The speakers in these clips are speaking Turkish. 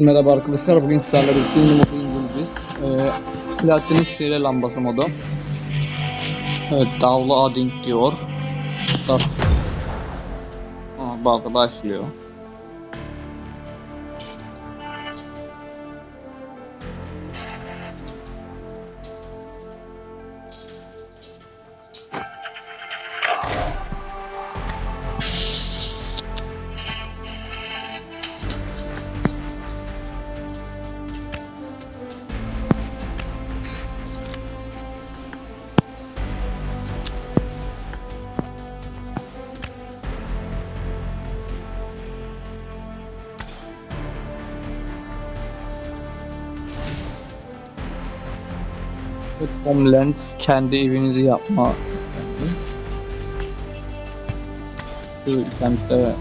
Merhaba arkadaşlar, bugün sizlerle birlikte yeni modu inceleyeceğiz. Ee, Platinum seri lambası modu. Evet, Davlı Ading diyor. Bak başlıyor. Evet, Homeland kendi evinizi yapma. Şu kendisi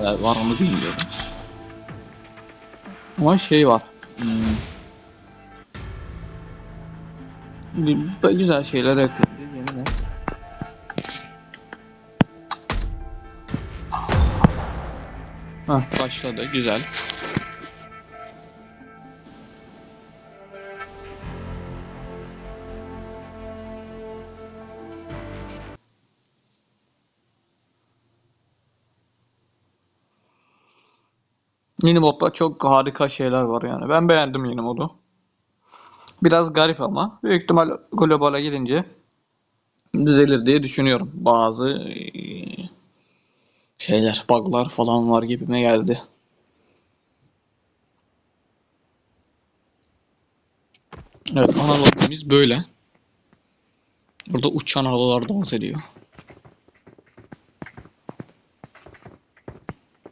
e, var mı bilmiyorum. Ama şey var. Hmm. Güzel şeyler ekledi. Yeni Hah, başladı. Güzel. Yeni modda çok harika şeyler var yani. Ben beğendim yeni modu. Biraz garip ama büyük ihtimal globala girince düzelir diye düşünüyorum. Bazı eee, şeyler, bug'lar falan var gibime geldi. Evet, ana lobimiz böyle. Burada uçan halılar dans ediyor.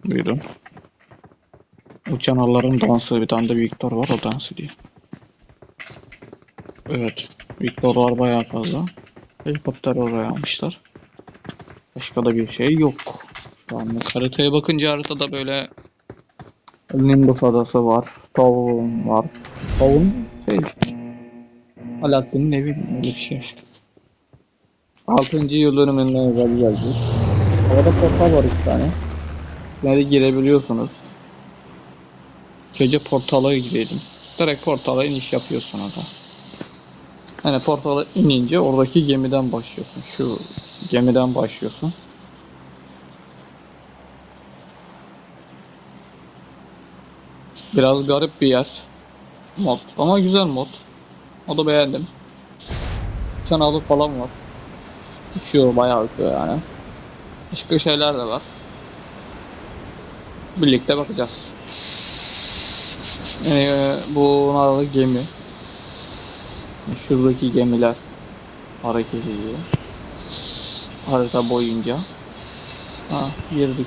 Buyurun. Uçan halıların dansı bir tane de Victor var o dans ediyor. Evet. Victor var bayağı fazla. Helikopter oraya almışlar. Başka da bir şey yok. Şu anda haritaya bakınca haritada böyle Nimbus adası var. Town var. Town şey Alaaddin'in evi gibi bir şey işte. 6. yıl dönümünden özel gelecek. Havada portal var iki tane. Yani girebiliyorsunuz. Gece portala girelim. Direkt portala iniş yapıyorsun orada. Hani portala inince oradaki gemiden başlıyorsun. Şu gemiden başlıyorsun. Biraz garip bir yer. Mod. Ama güzel mod. O da beğendim. Kanalı falan var. Uçuyor bayağı uçuyor yani. Başka şeyler de var. Birlikte bakacağız. Yani bunlar da gemi. Şuradaki gemiler hareket ediyor. Harita boyunca. Ha, girdik.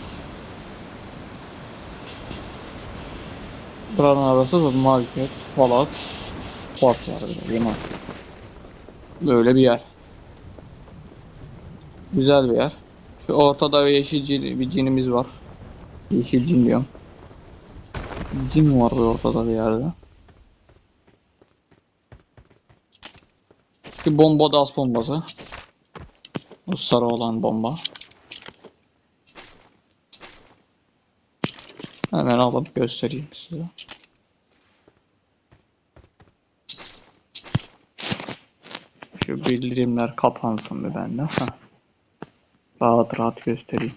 Buranın arası da market, palat, port var böyle. Böyle bir yer. Güzel bir yer. Şu ortada yeşil cin, bir cinimiz var. Yeşil cin diyorum. Cin var ortada bir yerde. Bir bomba da as bombası. O sarı olan bomba. Hemen alıp göstereyim size. Şu bildirimler kapansın bir bende. Heh. Rahat rahat göstereyim.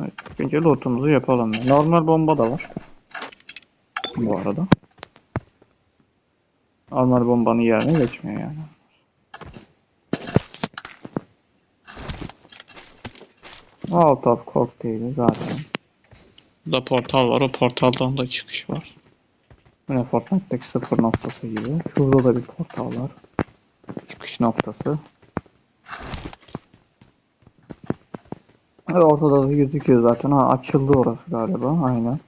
Evet, önce lootumuzu yapalım. Normal bomba da var. Bu arada. Normal bombanın yerine geçmiyor yani. Alt of kokteyli zaten. Burada portal var. O portaldan da çıkış var. Yine Fortnite'daki sıfır noktası gibi. Şurada da bir portal var. Çıkış noktası. Ortada da gözüküyor zaten. Ha, açıldı orası galiba. Aynen.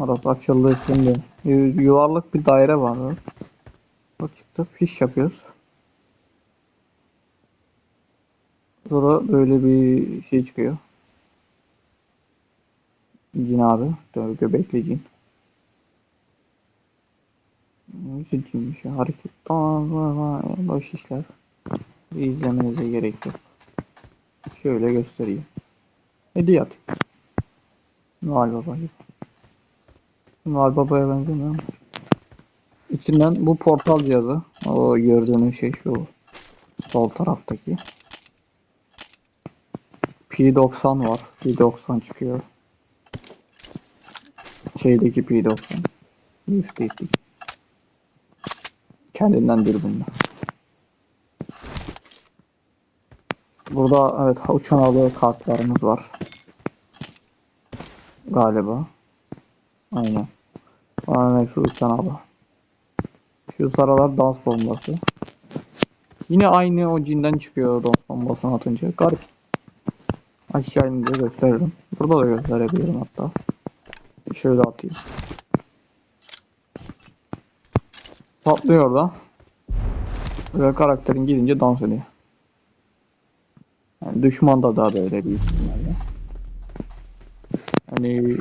Orası açıldı şimdi. Yu- Yuvarlak bir daire var. O çıktı. Fiş yapıyoruz. Sonra böyle bir şey çıkıyor. Cin abi. Gö- Göbekli cin. Neyse cinmiş. Hareket. Tamam. Boş işler. İzlemenize gerek yok. Şöyle göstereyim. Hediye at. Noel Baba gibi. Noel Baba'ya benzemiyor? İçinden bu portal cihazı. O gördüğünüz şey şu. Sol taraftaki. P90 var. P90 çıkıyor. Şeydeki P90. Lift'teki. Kendindendir bunlar. Burada evet uçan alı kartlarımız var. Galiba. Aynen. Aynen hepsi uçan alı. Şu sarılar dans bombası. Yine aynı o cinden çıkıyor dans bombasını atınca. Garip. Aşağı inince gösteririm. Burada da gösterebilirim hatta. Şöyle atayım. Patlıyor da. Ve karakterin gidince dans ediyor. Düşman da daha böyle büyük ihtimalle. Hani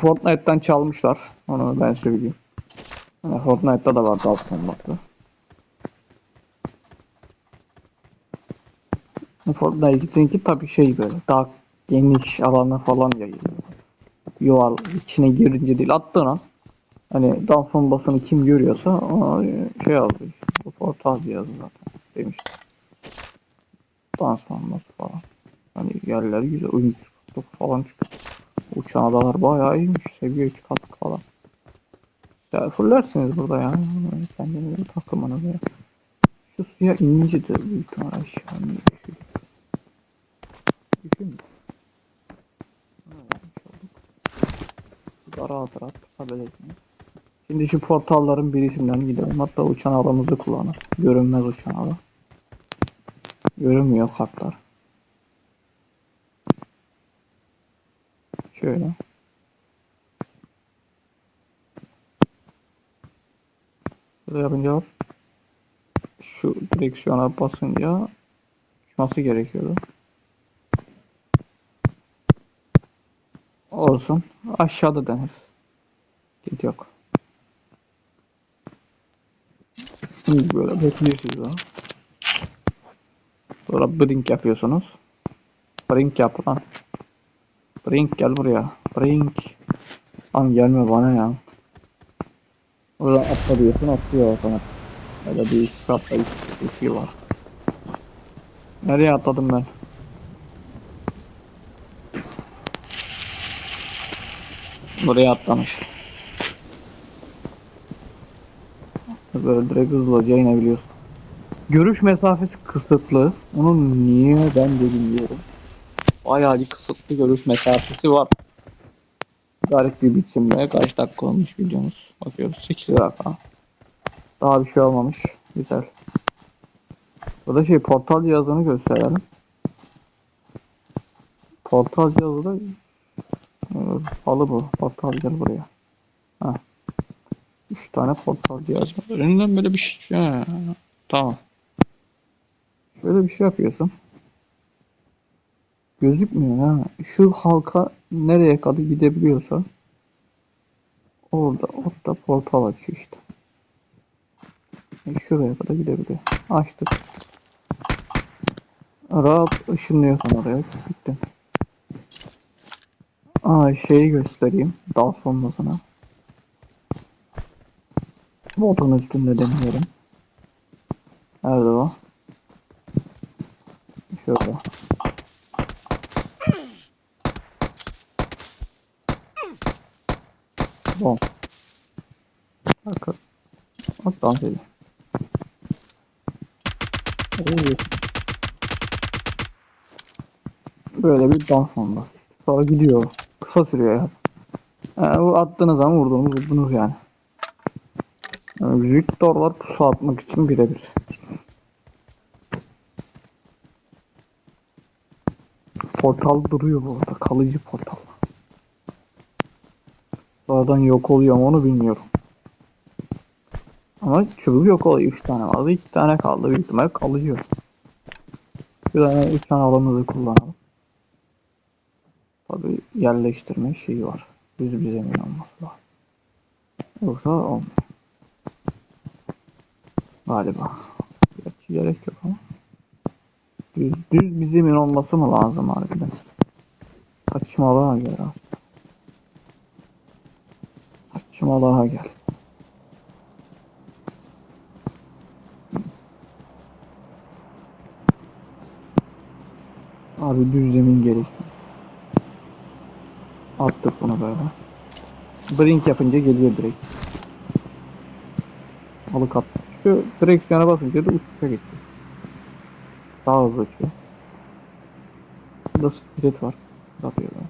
Fortnite'tan çalmışlar. Onu ben söyleyeyim. Yani Fortnite'da da var dans bombası. Fortnite'inki tabii şey böyle daha geniş alana falan yayılıyor. Yuval içine girince değil attığın an hani dans bombasını kim görüyorsa ona şey. Bu portal cihazı zaten demiş. Bombası falan. Hani yerler güzel oyun falan çıkıyor. Uçan adalar bayağı iyiymiş. Seviye 3 katkı falan. Ya fullersiniz burada ya. Kendinize takımınız ya. Şu suya inince de büyük ihtimal aşağı iniyor. Düşün. Daha rahat rahat çıkabilirsiniz. Şimdi şu portalların birisinden gidelim. Hatta uçan alanımızı kullanır. Görünmez uçan alan. Görünmüyor kartlar. Şöyle. Böyle yapınca şu direksiyona basınca uçması gerekiyordu. Olsun. Aşağıda denir. Git yok. Şimdi böyle bekliyorsunuz ha. Sonra brink yapıyorsunuz. Brink yap lan. Brink gel buraya. Brink. Lan gelme bana ya. Oradan atla diyorsun atlıyor sana. Öyle bir atlayış bir var. Nereye atladım ben? Buraya atlamış. Böyle direkt hızlıca inebiliyorsun. Görüş mesafesi kısıtlı. Onu niye ben de bilmiyorum. Bayağı bir kısıtlı görüş mesafesi var. Garip bir biçimde kaç dakika olmuş videomuz. Bakıyoruz 8 dakika. Daha bir şey olmamış. Güzel. Burada şey portal cihazını gösterelim. Portal cihazı da ee, Halı bu. Portal gel buraya. Ha. Üç tane portal cihaz var. Önünden böyle bir şey. Ha. Tamam. Şöyle bir şey yapıyorsun. Gözükmüyor ha. Şu halka nereye kadar gidebiliyorsa orada orada portal açıyor işte. E, Şuraya kadar gidebiliyor. Açtık. Rahat ışınlıyorsun oraya. Gittin. Aa şeyi göstereyim. Daha sonrasına. Botun üstünde deniyorum. Nerede o? Şurada. Bom. Bakın. Bak dans ediyor. Evet. Böyle bir dans onda. Sonra gidiyor. Kısa sürüyor ya. Yani bu attığınız zaman vurdunuz vurdunuz yani. yani Victor'lar pusu atmak için birebir. Portal duruyor bu arada. Kalıcı portal. Sonradan yok oluyor mu onu bilmiyorum. Ama çubuk yok oluyor. 3 tane vardı. 2 tane kaldı. Büyük ihtimal kalıyor. Bir tane 3 tane alanı da kullanalım. Tabi yerleştirme şeyi var. Düz bir zemin olması lazım. Yoksa olmuyor. Galiba. Gerçi gerek yok ama. Düz, düz bir zemin olması mı lazım harbiden? Saçmalama göre. Şimdi daha gel. Abi düz zemin gerekli. Attık bunu böyle. Brink yapınca geliyor direkt. Alık attık. Şu direksiyona basınca da uçuşa gitti. Daha hızlı uçuyor. Burada split var. Atıyor böyle.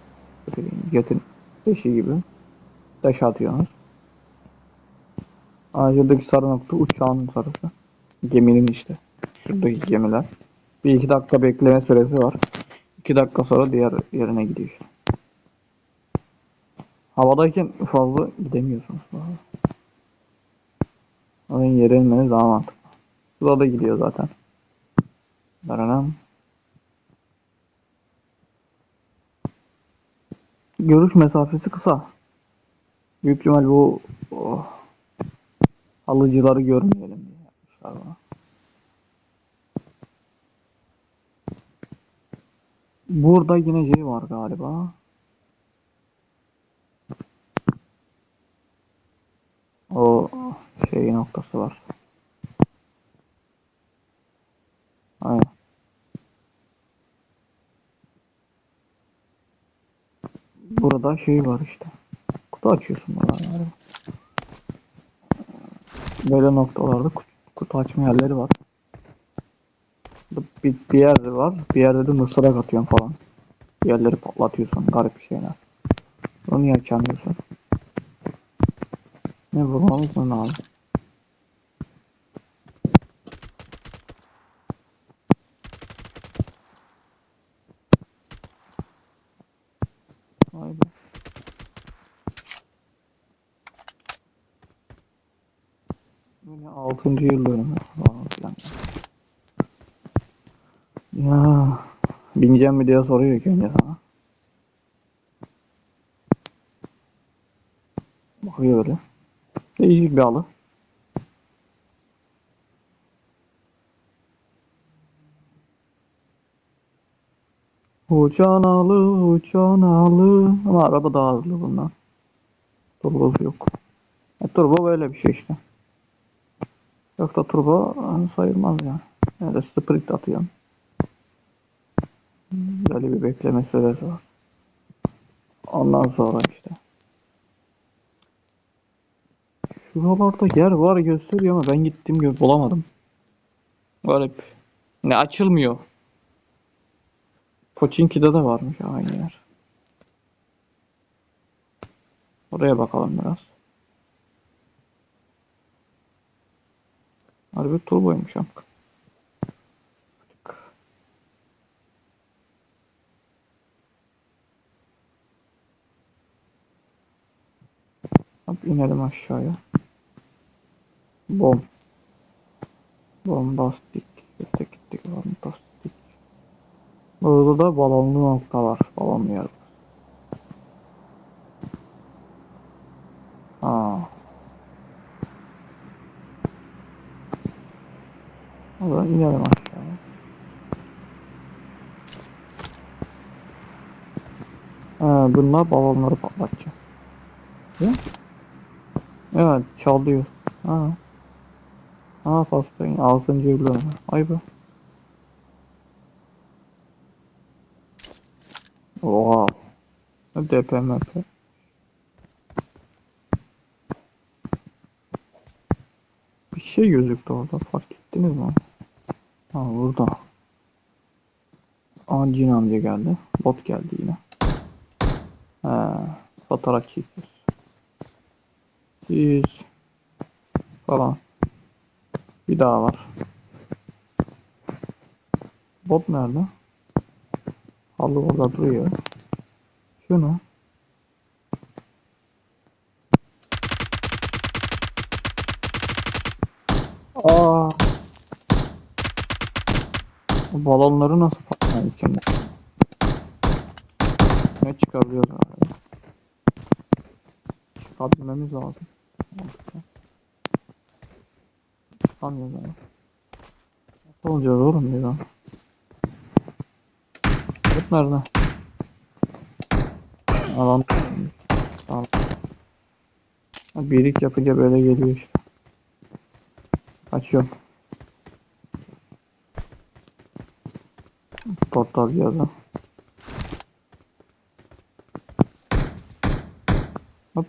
Split'in Jetin eşi gibi. Taş atıyorsunuz. Ağacındaki sarı nokta uçağın sarısı. Geminin işte. Şuradaki gemiler. Bir iki dakika bekleme süresi var. İki dakika sonra diğer yerine gidiyor. Havadayken fazla gidemiyorsunuz. Onun yere daha mantıklı. Suda da gidiyor zaten. Daranam. Görüş mesafesi kısa. Büyük ihtimal bu oh, halıcıları görmeyelim diye yapmışlar bunu. Burada yine şey var galiba. O şey noktası var. Aynen. Burada şey var işte. Kutu açıyorsun burada yani. Böyle noktalarda kutu, kutu açma yerleri var. Bir, bir yerde var. Bir yerde de mısırak atıyorsun falan. Bir yerleri patlatıyorsun. Garip bir şeyler. Onu niye açamıyorsun? Ne vurmamız mı lazım? Vay be. Yine 6. yıl dönümü falan. Ya bineceğim mi diye soruyor ki önce sana. Bakıyor öyle. Değişik bir halı. Uçan halı, uçan halı. Ama araba daha hızlı bundan. Turbosu yok. E, turbo böyle bir şey işte. Yok da turbo hani sayılmaz yani. Yani sprint atıyorsun. Böyle bir bekleme süresi var. Ondan sonra işte. Şuralarda yer var gösteriyor ama ben gittim gö- bulamadım. Garip. Ne açılmıyor. Pochinki'de de varmış aynı yer. Oraya bakalım biraz. Harbi turboymuş am. Hop inelim aşağıya. Bom. Bombastik. Gittik gittik bombastik. Burada da balonlu nokta var. Balonlu yer. Aa. O zaman inelim aşağıya. Ha, bunlar balonları patlatacak. Değil? Evet çalıyor. Ha. Ha pastayın 6. yılı. Ay be. Oha. DPMP. Bir şey gözüktü orada fark ettiniz mi? Ha burada. Aa Cin amca geldi. Bot geldi yine. He. Fotoğraf çekiyoruz. Siz falan. Bir daha var. Bot nerede? Halı orada duruyor. Şunu. Aa. Bu balonları nasıl patlıyor içinde? Ne çıkarıyoruz abi? Çıkartmamız lazım. Çıkamıyoruz ama. Nasıl olacağız oğlum bir daha? Hep nerede? Alan. Tamam. Birik yapınca böyle geliyor işte. Açıyorum. Portal cihazı. Hop.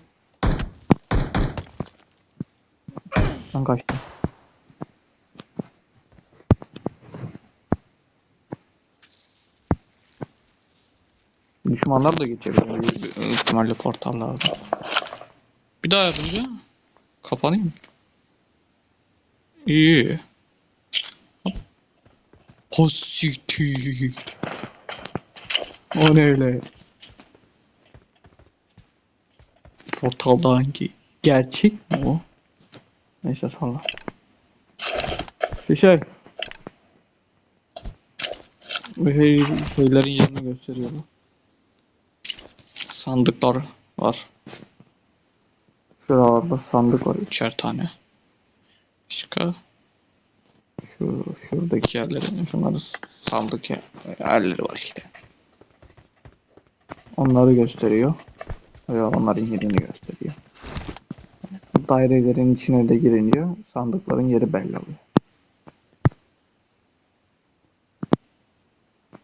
Ben kaçtım. Düşmanlar da geçebilir büyük ihtimalle portallarda. Bir daha yapınca kapanayım? İyi. Positif. O ne öyle? Portalda hangi? Gerçek mi o? Neyse sonra. Şu şey. Şey, şeylerin yerini gösteriyor bu. Sandıklar var. Şuralarda sandık var. Üçer tane. Başka. Şu şuradaki yerlerin şunları sandık yer- yerleri var işte. Onları gösteriyor. Veya onların yerini gösteriyor. Dairelerin içine de girince sandıkların yeri belli oluyor.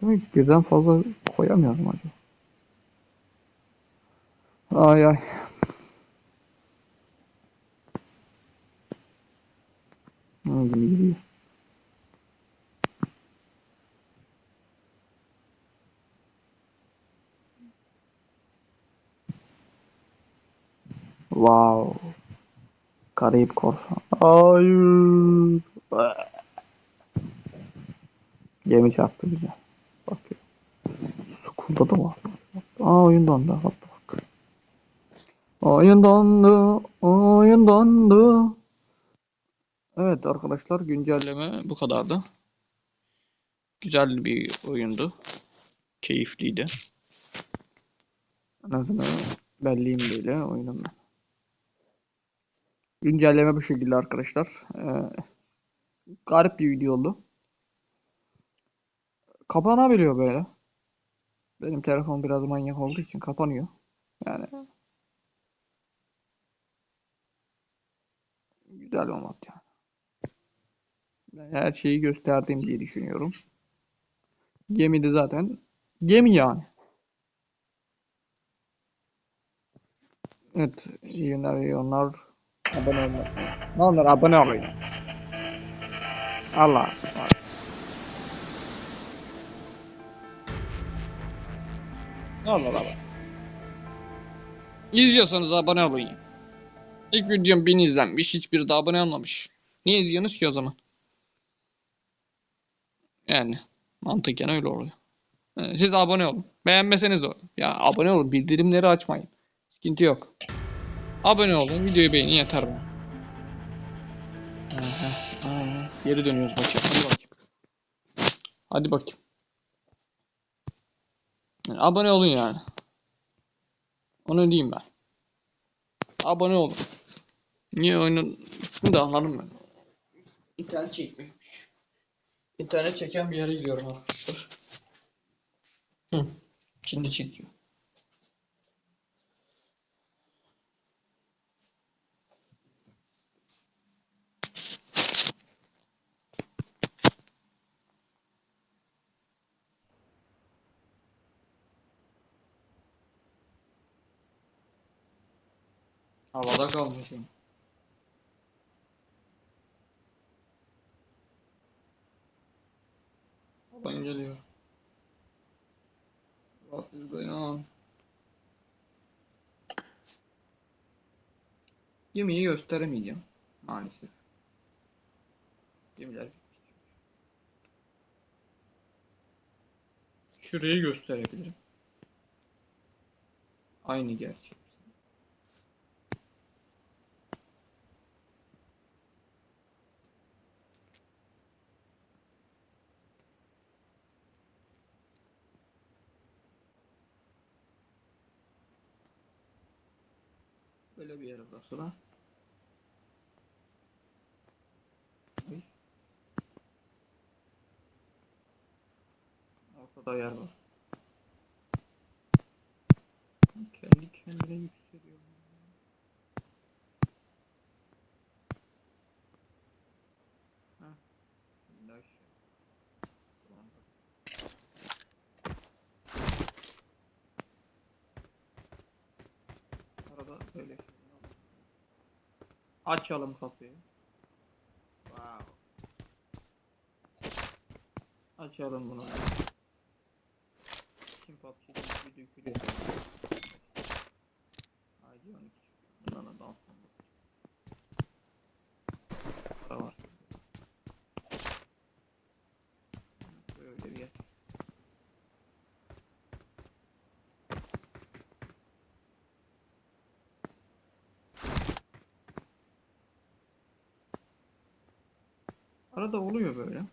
Demek birden fazla koyamıyorum acaba. Ay ay. Ne gibi gidiyor. Wow. Karayip korsan. Hayır. Gemi çarptı bize. Bakıyor. Sukulda da var. Aa oyun dondu. Bak bak. Oyun dondu. Oyun dondu. Evet arkadaşlar güncelleme bu kadardı. Güzel bir oyundu. Keyifliydi. En azından belliyim böyle oyunumda. Güncelleme bu şekilde arkadaşlar. Ee, garip bir video oldu. Kapanabiliyor böyle. Benim telefon biraz manyak olduğu için kapanıyor. Yani güzel olmadı yani. Ben her şeyi gösterdim diye düşünüyorum. Gemi de zaten gemi yani. Evet, iyi onlar. Abone olmayı. Ne olur abone olun. Allah. Ne olur abi. İzliyorsanız abone olun ya. İlk videom 1000 izlenmiş. Hiçbiri de abone olmamış. Niye izliyorsunuz ki o zaman? Yani mantıken öyle oluyor. Ee, Siz abone olun. Beğenmeseniz de olur. Ya abone olun. Bildirimleri açmayın. Sıkıntı yok. Abone olun. Videoyu beğenin yeter bana. Aha. Geri dönüyoruz maça. Hadi bakayım. Hadi bakayım. Yani abone olun yani. Onu diyeyim ben. Abone olun. Niye oyunun Şimdi de anladım ben. İnternet çekmiyormuş. İnternet çeken bir yere gidiyorum arkadaşlar. Hı. Şimdi çekiyor. Havada kalmışım. Havan geliyor. İs going on? Gemiyi gösteremeyeceğim. Maalesef. Gemiler Şurayı gösterebilirim. Aynı gerçek. Böyle bir yere basıla. Ortada yer var. Kendi kendine yükseliyor. Arada öyle. Açalım kapıyı. Wow. Açalım bunu. Kim PUBG bir dökülüyor. Haydi 12. Bundan da alsam. Para var. Böyle bir yer. Arada oluyor böyle.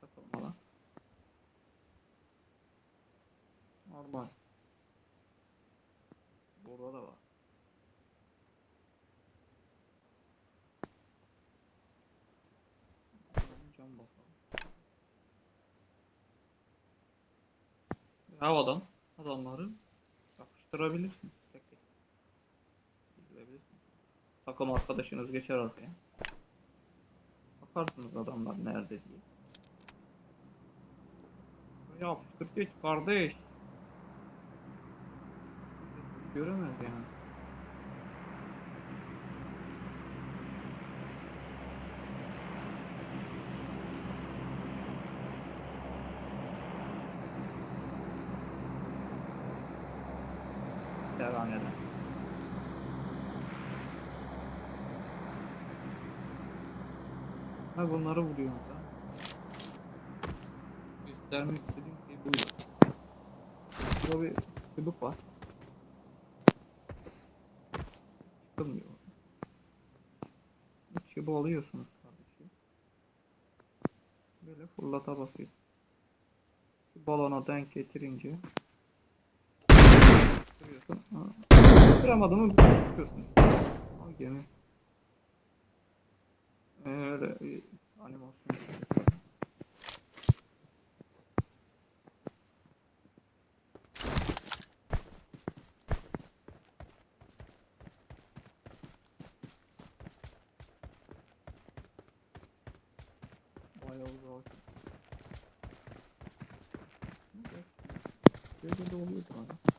Takılmalar. Normal. Burada da var. Cam bakalım. Havadan adamları. İzleyebilirsin. Takım arkadaşınız geçer arkaya. Bakarsınız adamlar nerede diye. Yapıştır geç kardeş. Göremez yani. Devam edelim. Ha bunları vuruyorum da. Göstermek istediğim şey buydu. Burada bir çubuk var. Çıkılmıyor. Bu çubuğu alıyorsunuz kardeşim. Böyle fırlata basıyorsun. Şu balona denk getirince Kırıyorsun. Ha. Kıramadın mı çıkıyorsun. Al gemi. Öyle animasyon. Bayağı uzak. Evet. Böyle de oluyor bana.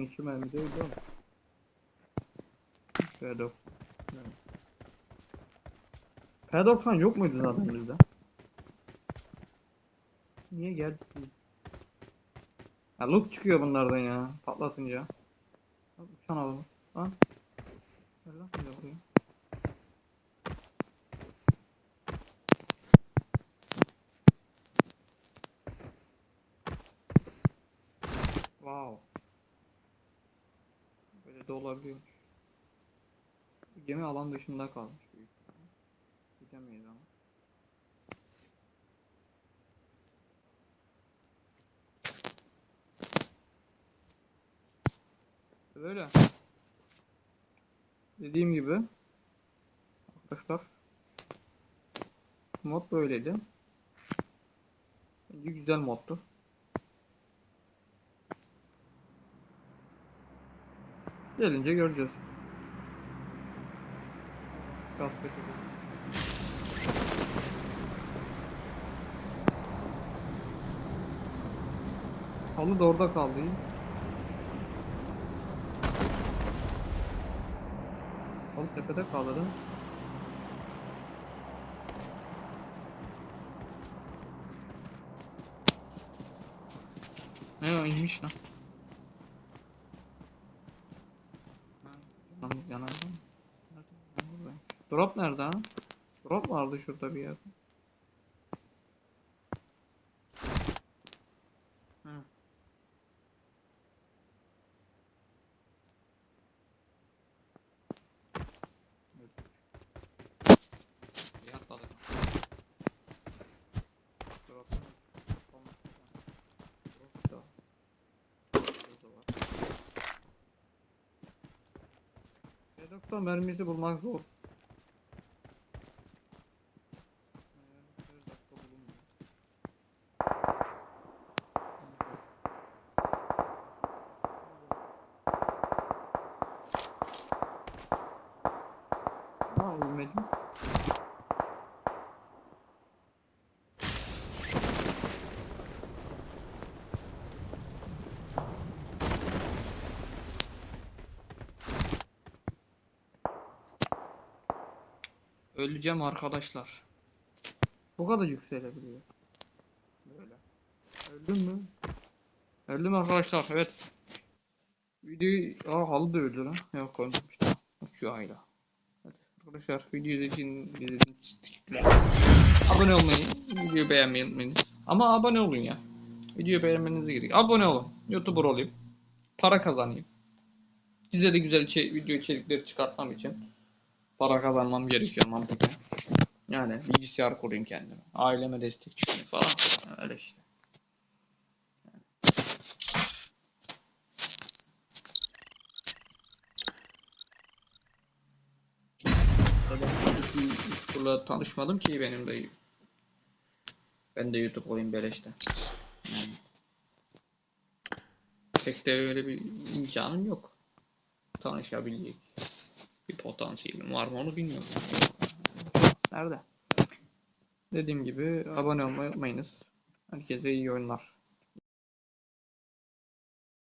12 mermi değil değil mi? P90. Yok muydu zaten bizde? Niye geldi? Ya loot çıkıyor bunlardan ya patlatınca. Uçan alalım. Lan. Olabiliyor. Gemi alan dışında kalmış büyük. Gidemeyiz ama. Böyle. Dediğim gibi arkadaşlar mod böyleydi. Güzel moddu. Gelince göreceğiz. Kaspet Halı da orada kaldı. Halı tepede kaldı değil mi? Ne inmiş lan. Drop nerede ha? Drop vardı şurada bir yerde. Burada var. P90 mermisi bulmak zor. Her dakika bulunmuyor. Ha ölmedim. Öleceğim arkadaşlar. Bu kadar yükselebiliyor. Böyle. Öldüm mü? Öldüm arkadaşlar. Evet. Videoyu... Aa halı da öldü lan. Yok ölmemiş. Şu ayla. Arkadaşlar video için. Abone olmayı, videoyu beğenmeyi unutmayın. Ama abone olun ya. Videoyu beğenmenizi gerek. Abone olun. YouTuber olayım. Para kazanayım. Size de güzel video içerikleri çıkartmam için para kazanmam gerekiyor mantıken. Yani bilgisayar kurayım kendime. Aileme destek çıkayım falan. falan. Öyle işte. YouTube'la tanışmadım ki benim de. Ben de YouTube olayım beleşte. Yani. Pek de öyle bir imkanım yok. Tanışabilecek bir potansiyelim var mı onu bilmiyorum. Nerede? Dediğim gibi abone olmayı unutmayınız. Herkese iyi oyunlar.